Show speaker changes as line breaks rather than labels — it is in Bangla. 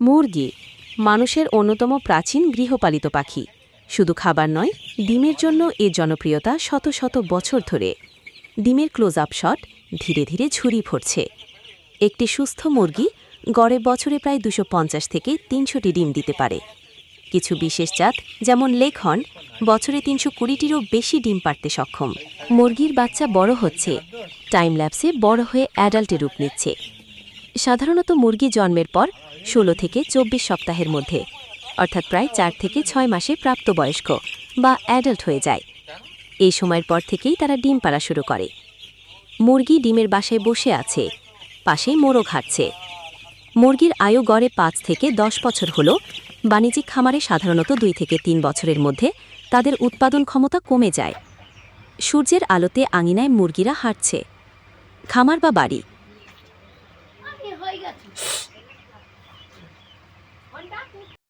মুরগি, মানুষের অন্যতম প্রাচীন গৃহপালিত পাখি। শুধু খাবার নয়, ডিমের জন্য এর জনপ্রিয়তা শত শত বছর ধরে। ডিমের ক্লোজ আপ শট ধীরে ধীরে ঝুরি পড়ছে একটি সুস্থ মুরগি গড়ে বছরে প্রায় দুশো থেকে তিনশোটি ডিম দিতে পারে। কিছু বিশেষ জাত, যেমন লেখন বছরে তিনশো কুড়িটিরও বেশি ডিম পারতে সক্ষম। মুরগির বাচ্চা বড় হচ্ছে টাইম ল্যাপসে বড় হয়ে অ্যাডাল্টে রূপ নিচ্ছে। সাধারণত মুরগি জন্মের পর ষোলো থেকে চব্বিশ সপ্তাহের মধ্যে, অর্থাৎ প্রায় চার থেকে ছয় মাসে প্রাপ্তবয়স্ক বা অ্যাডাল্ট হয়ে যায়। এই সময়ের পর থেকেই তারা ডিম পাড়া শুরু করে। মুরগি ডিমের বাসায় বসে আছে পাশেই মোড়ো ঘাটছে মুরগির আয়ু গড়ে পাঁচ থেকে দশ বছর হল। বাণিজ্যিক খামারে সাধারণত দুই থেকে তিন বছরের মধ্যে তাদের উৎপাদন ক্ষমতা কমে যায়। সূর্যের আলোতে আঙিনায় মুরগিরা হাঁটছে। খামার বা বাড়ি
হয়ে গেছে।